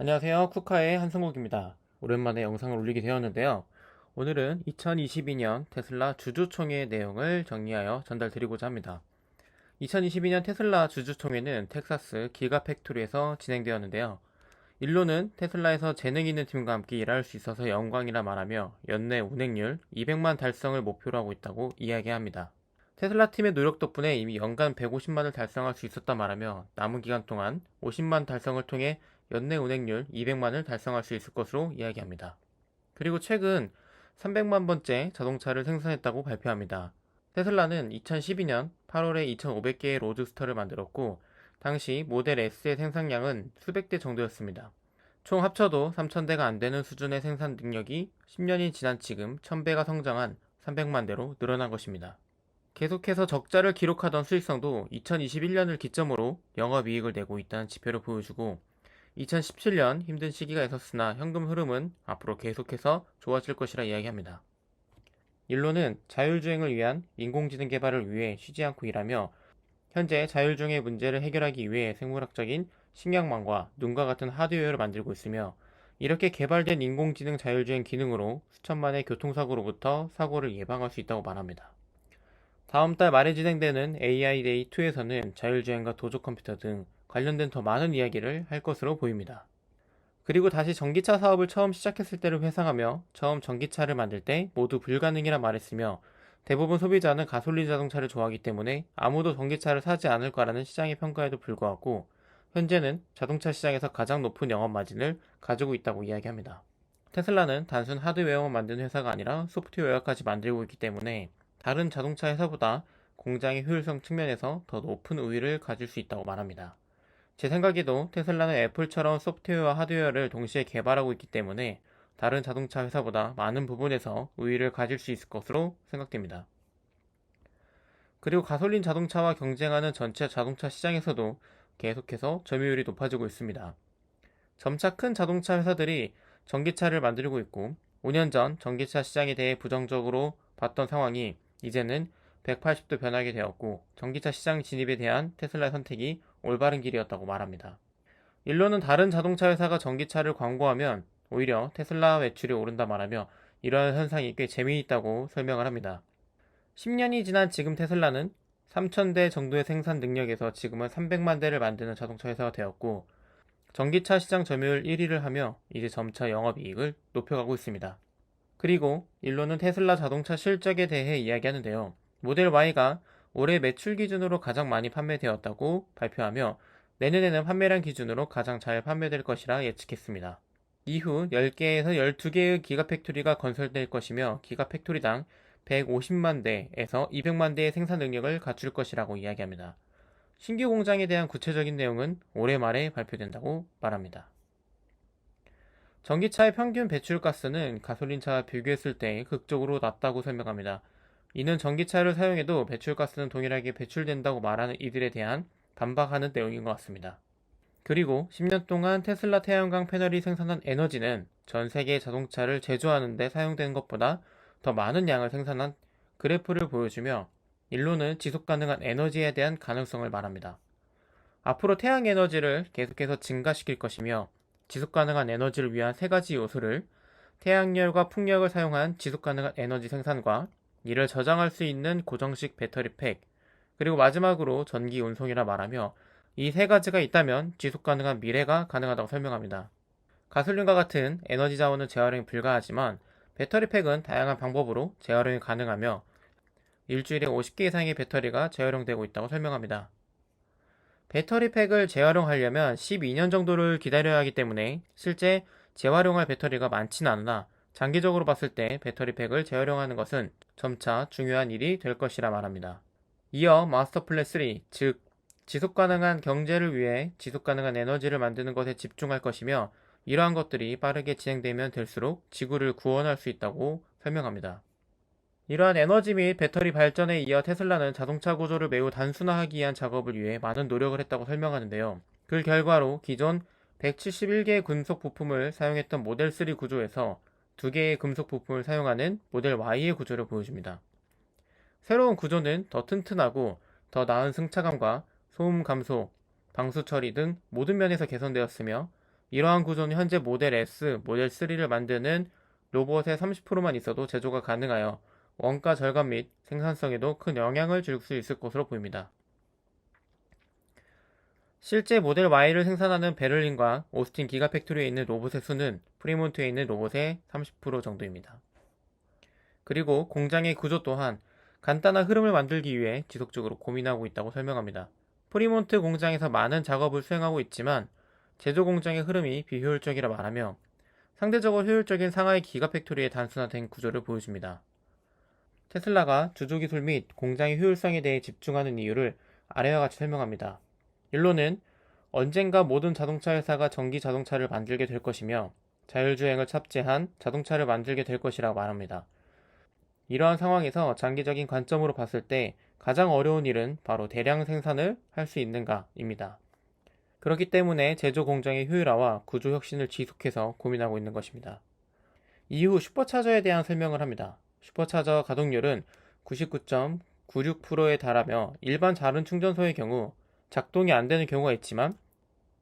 안녕하세요. 쿠카의 한승국입니다. 오랜만에 영상을 올리게 되었는데요. 오늘은 2022년 테슬라 주주총회 내용을 정리하여 전달드리고자 합니다. 2022년 테슬라 주주총회는 텍사스 기가팩토리에서 진행되었는데요. 일로는 테슬라에서 재능 있는 팀과 함께 일할 수 있어서 영광이라 말하며 연내 운행률 200만 달성을 목표로 하고 있다고 이야기합니다. 테슬라 팀의 노력 덕분에 이미 연간 150만을 달성할 수 있었다 말하며 남은 기간 동안 50만 달성을 통해 연내 운행률 200만을 달성할 수 있을 것으로 이야기합니다. 그리고 최근 300만 번째 자동차를 생산했다고 발표합니다. 테슬라는 2012년 8월에 2,500개의 로드스터를 만들었고 당시 모델 S의 생산량은 수백 대 정도였습니다. 총 합쳐도 3,000대가 안 되는 수준의 생산 능력이 10년이 지난 지금 1,000배가 성장한 300만 대로 늘어난 것입니다. 계속해서 적자를 기록하던 수익성도 2021년을 기점으로 영업이익을 내고 있다는 지표를 보여주고 2017년 힘든 시기가 있었으나 현금 흐름은 앞으로 계속해서 좋아질 것이라 이야기합니다. 일로는 자율주행을 위한 인공지능 개발을 위해 쉬지 않고 일하며 현재 자율주행의 문제를 해결하기 위해 생물학적인 식량망과 눈과 같은 하드웨어를 만들고 있으며 이렇게 개발된 인공지능 자율주행 기능으로 수천만의 교통사고로부터 사고를 예방할 수 있다고 말합니다. 다음 달 말에 진행되는 AI Day 2에서는 자율주행과 도조 컴퓨터 등 관련된 더 많은 이야기를 할 것으로 보입니다. 그리고 다시 전기차 사업을 처음 시작했을 때를 회상하며 처음 전기차를 만들 때 모두 불가능이라 말했으며 대부분 소비자는 가솔린 자동차를 좋아하기 때문에 아무도 전기차를 사지 않을 거라는 시장의 평가에도 불구하고 현재는 자동차 시장에서 가장 높은 영업 마진을 가지고 있다고 이야기합니다. 테슬라는 단순 하드웨어만 만드는 회사가 아니라 소프트웨어까지 만들고 있기 때문에 다른 자동차 회사보다 공장의 효율성 측면에서 더 높은 우위를 가질 수 있다고 말합니다. 제 생각에도 테슬라는 애플처럼 소프트웨어와 하드웨어를 동시에 개발하고 있기 때문에 다른 자동차 회사보다 많은 부분에서 우위를 가질 수 있을 것으로 생각됩니다. 그리고 가솔린 자동차와 경쟁하는 전체 자동차 시장에서도 계속해서 점유율이 높아지고 있습니다. 점차 큰 자동차 회사들이 전기차를 만들고 있고 5년 전 전기차 시장에 대해 부정적으로 봤던 상황이 이제는 180도 변하게 되었고 전기차 시장 진입에 대한 테슬라의 선택이 올바른 길이었다고 말합니다. 일로는 다른 자동차 회사가 전기차를 광고하면 오히려 테슬라 매출이 오른다 말하며 이러한 현상이 꽤 재미있다고 설명을 합니다. 10년이 지난 지금 테슬라는 3,000대 정도의 생산 능력에서 지금은 300만 대를 만드는 자동차 회사가 되었고 전기차 시장 점유율 1위를 하며 이제 점차 영업이익을 높여가고 있습니다. 그리고 일로는 테슬라 자동차 실적에 대해 이야기하는데요. 모델 Y가 올해 매출 기준으로 가장 많이 판매되었다고 발표하며 내년에는 판매량 기준으로 가장 잘 판매될 것이라 예측했습니다. 이후 10개에서 12개의 기가 팩토리가 건설될 것이며 기가 팩토리당 150만 대에서 200만 대의 생산 능력을 갖출 것이라고 이야기합니다. 신규 공장에 대한 구체적인 내용은 올해 말에 발표된다고 말합니다. 전기차의 평균 배출가스는 가솔린차와 비교했을 때 극적으로 낮다고 설명합니다. 이는 전기차를 사용해도 배출가스는 동일하게 배출된다고 말하는 이들에 대한 반박하는 내용인 것 같습니다. 그리고 10년 동안 테슬라 태양광 패널이 생산한 에너지는 전 세계 자동차를 제조하는 데 사용된 것보다 더 많은 양을 생산한 그래프를 보여주며 일로는 지속 가능한 에너지에 대한 가능성을 말합니다. 앞으로 태양 에너지를 계속해서 증가시킬 것이며 지속 가능한 에너지를 위한 세 가지 요소를 태양열과 풍력을 사용한 지속 가능한 에너지 생산과 이를 저장할 수 있는 고정식 배터리 팩, 그리고 마지막으로 전기 운송이라 말하며 이 세 가지가 있다면 지속 가능한 미래가 가능하다고 설명합니다. 가솔린과 같은 에너지 자원은 재활용이 불가하지만 배터리 팩은 다양한 방법으로 재활용이 가능하며 일주일에 50개 이상의 배터리가 재활용되고 있다고 설명합니다. 배터리 팩을 재활용하려면 12년 정도를 기다려야 하기 때문에 실제 재활용할 배터리가 많지는 않으나 장기적으로 봤을 때 배터리 팩을 재활용하는 것은 점차 중요한 일이 될 것이라 말합니다. 이어 마스터 플랜 3, 즉 지속 가능한 경제를 위해 지속 가능한 에너지를 만드는 것에 집중할 것이며 이러한 것들이 빠르게 진행되면 될수록 지구를 구원할 수 있다고 설명합니다. 이러한 에너지 및 배터리 발전에 이어 테슬라는 자동차 구조를 매우 단순화하기 위한 작업을 위해 많은 노력을 했다고 설명하는데요. 그 결과로 기존 171개의 금속 부품을 사용했던 모델 3 구조에서 2개의 금속 부품을 사용하는 모델 Y의 구조를 보여줍니다. 새로운 구조는 더 튼튼하고 더 나은 승차감과 소음 감소, 방수 처리 등 모든 면에서 개선되었으며 이러한 구조는 현재 모델 S, 모델 3를 만드는 로봇의 30%만 있어도 제조가 가능하여 원가 절감 및 생산성에도 큰 영향을 줄 수 있을 것으로 보입니다. 실제 모델 Y를 생산하는 베를린과 오스틴 기가팩토리에 있는 로봇의 수는 프리몬트에 있는 로봇의 30% 정도입니다. 그리고 공장의 구조 또한 간단한 흐름을 만들기 위해 지속적으로 고민하고 있다고 설명합니다. 프리몬트 공장에서 많은 작업을 수행하고 있지만 제조 공장의 흐름이 비효율적이라 말하며 상대적으로 효율적인 상하이 기가팩토리의 단순화된 구조를 보여줍니다. 테슬라가 주조 기술 및 공장의 효율성에 대해 집중하는 이유를 아래와 같이 설명합니다. 일로는 언젠가 모든 자동차 회사가 전기 자동차를 만들게 될 것이며 자율주행을 탑재한 자동차를 만들게 될 것이라고 말합니다. 이러한 상황에서 장기적인 관점으로 봤을 때 가장 어려운 일은 바로 대량 생산을 할 수 있는가입니다. 그렇기 때문에 제조 공정의 효율화와 구조 혁신을 지속해서 고민하고 있는 것입니다. 이후 슈퍼차저에 대한 설명을 합니다. 슈퍼차저 가동률은 99.96%에 달하며 일반 다른 충전소의 경우 작동이 안 되는 경우가 있지만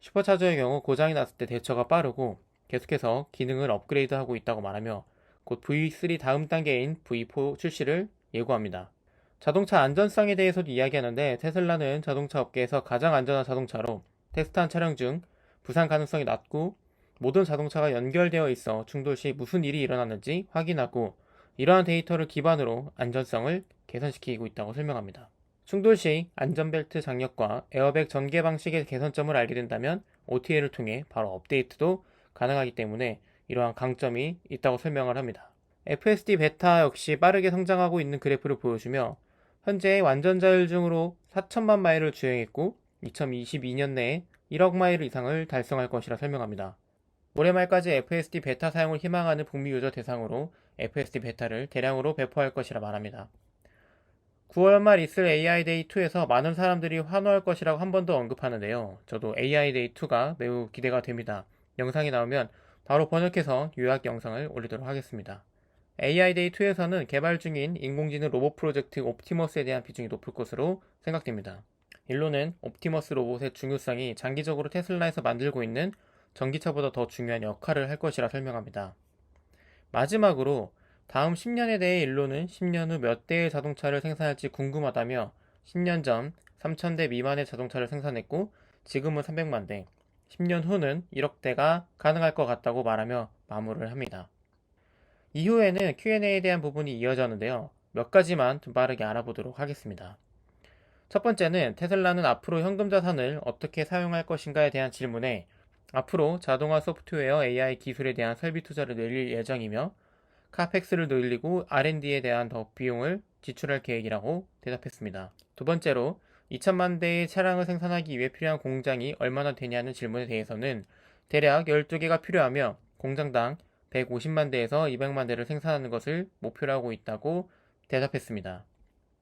슈퍼차저의 경우 고장이 났을 때 대처가 빠르고 계속해서 기능을 업그레이드하고 있다고 말하며 곧 V3 다음 단계인 V4 출시를 예고합니다. 자동차 안전성에 대해서도 이야기하는데 테슬라는 자동차 업계에서 가장 안전한 자동차로 테스트한 차량 중 부상 가능성이 낮고 모든 자동차가 연결되어 있어 충돌 시 무슨 일이 일어났는지 확인하고 이러한 데이터를 기반으로 안전성을 개선시키고 있다고 설명합니다. 충돌 시 안전벨트 장력과 에어백 전개 방식의 개선점을 알게 된다면 OTA를 통해 바로 업데이트도 가능하기 때문에 이러한 강점이 있다고 설명을 합니다. FSD 베타 역시 빠르게 성장하고 있는 그래프를 보여주며 현재 완전 자율중으로 4천만 마일을 주행했고 2022년 내에 1억 마일 이상을 달성할 것이라 설명합니다. 올해 말까지 FSD 베타 사용을 희망하는 북미 유저 대상으로 FSD 베타를 대량으로 배포할 것이라 말합니다. 9월 말 있을 AI Day 2에서 많은 사람들이 환호할 것이라고 한 번 더 언급하는데요. 저도 AI Day 2가 매우 기대가 됩니다. 영상이 나오면 바로 번역해서 요약 영상을 올리도록 하겠습니다. AI Day 2에서는 개발 중인 인공지능 로봇 프로젝트 옵티머스에 대한 비중이 높을 것으로 생각됩니다. 일로는 옵티머스 로봇의 중요성이 장기적으로 테슬라에서 만들고 있는 전기차보다 더 중요한 역할을 할 것이라 설명합니다. 마지막으로 다음 10년에 대해 일로는 10년 후 몇 대의 자동차를 생산할지 궁금하다며 10년 전 3,000대 미만의 자동차를 생산했고 지금은 300만 대, 10년 후는 1억 대가 가능할 것 같다고 말하며 마무리를 합니다. 이후에는 Q&A에 대한 부분이 이어졌는데요. 몇 가지만 좀 빠르게 알아보도록 하겠습니다. 첫 번째는 테슬라는 앞으로 현금 자산을 어떻게 사용할 것인가에 대한 질문에 앞으로 자동화 소프트웨어 AI 기술에 대한 설비 투자를 늘릴 예정이며 카펙스를 늘리고 R&D에 대한 더 비용을 지출할 계획이라고 대답했습니다. 두 번째로 2천만 대의 차량을 생산하기 위해 필요한 공장이 얼마나 되냐는 질문에 대해서는 대략 12개가 필요하며 공장당 150만 대에서 200만 대를 생산하는 것을 목표로 하고 있다고 대답했습니다.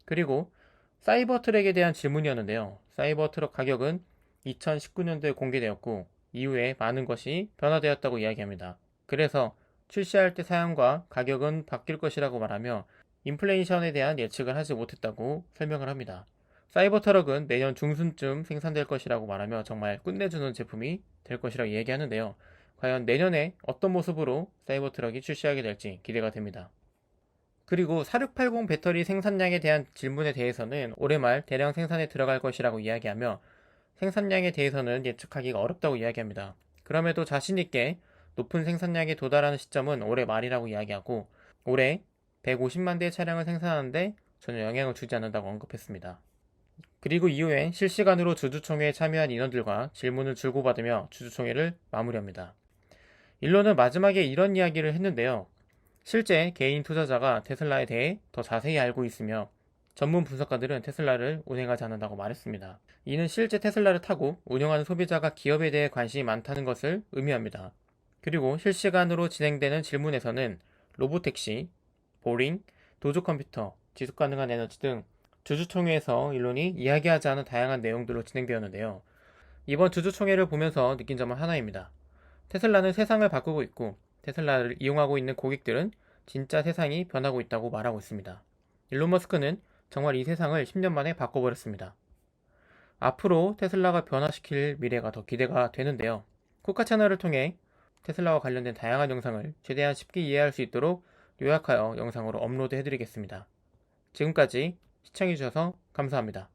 그리고 사이버 트랙에 대한 질문이었는데요. 사이버 트럭 가격은 2019년도에 공개되었고 이후에 많은 것이 변화되었다고 이야기합니다. 그래서 출시할 때 사양과 가격은 바뀔 것이라고 말하며 인플레이션에 대한 예측을 하지 못했다고 설명을 합니다. 사이버 트럭은 내년 중순쯤 생산될 것이라고 말하며 정말 끝내주는 제품이 될 것이라고 얘기하는데요. 과연 내년에 어떤 모습으로 사이버 트럭이 출시하게 될지 기대가 됩니다. 그리고 4680 배터리 생산량에 대한 질문에 대해서는 올해 말 대량 생산에 들어갈 것이라고 이야기하며 생산량에 대해서는 예측하기가 어렵다고 이야기합니다. 그럼에도 자신있게 높은 생산량에 도달하는 시점은 올해 말이라고 이야기하고 올해 150만 대의 차량을 생산하는데 전혀 영향을 주지 않는다고 언급했습니다. 그리고 이후엔 실시간으로 주주총회에 참여한 인원들과 질문을 주고받으며 주주총회를 마무리합니다. 일론은 마지막에 이런 이야기를 했는데요. 실제 개인 투자자가 테슬라에 대해 더 자세히 알고 있으며 전문 분석가들은 테슬라를 운행하지 않는다고 말했습니다. 이는 실제 테슬라를 타고 운영하는 소비자가 기업에 대해 관심이 많다는 것을 의미합니다. 그리고 실시간으로 진행되는 질문에서는 로보택시, 보링, 도조 컴퓨터, 지속 가능한 에너지 등 주주총회에서 일론이 이야기하지 않은 다양한 내용들로 진행되었는데요. 이번 주주총회를 보면서 느낀 점은 하나입니다. 테슬라는 세상을 바꾸고 있고 테슬라를 이용하고 있는 고객들은 진짜 세상이 변하고 있다고 말하고 있습니다. 일론 머스크는 정말 이 세상을 10년 만에 바꿔버렸습니다. 앞으로 테슬라가 변화시킬 미래가 더 기대가 되는데요. 코카 채널을 통해 테슬라와 관련된 다양한 영상을 최대한 쉽게 이해할 수 있도록 요약하여 영상으로 업로드 해드리겠습니다. 지금까지 시청해주셔서 감사합니다.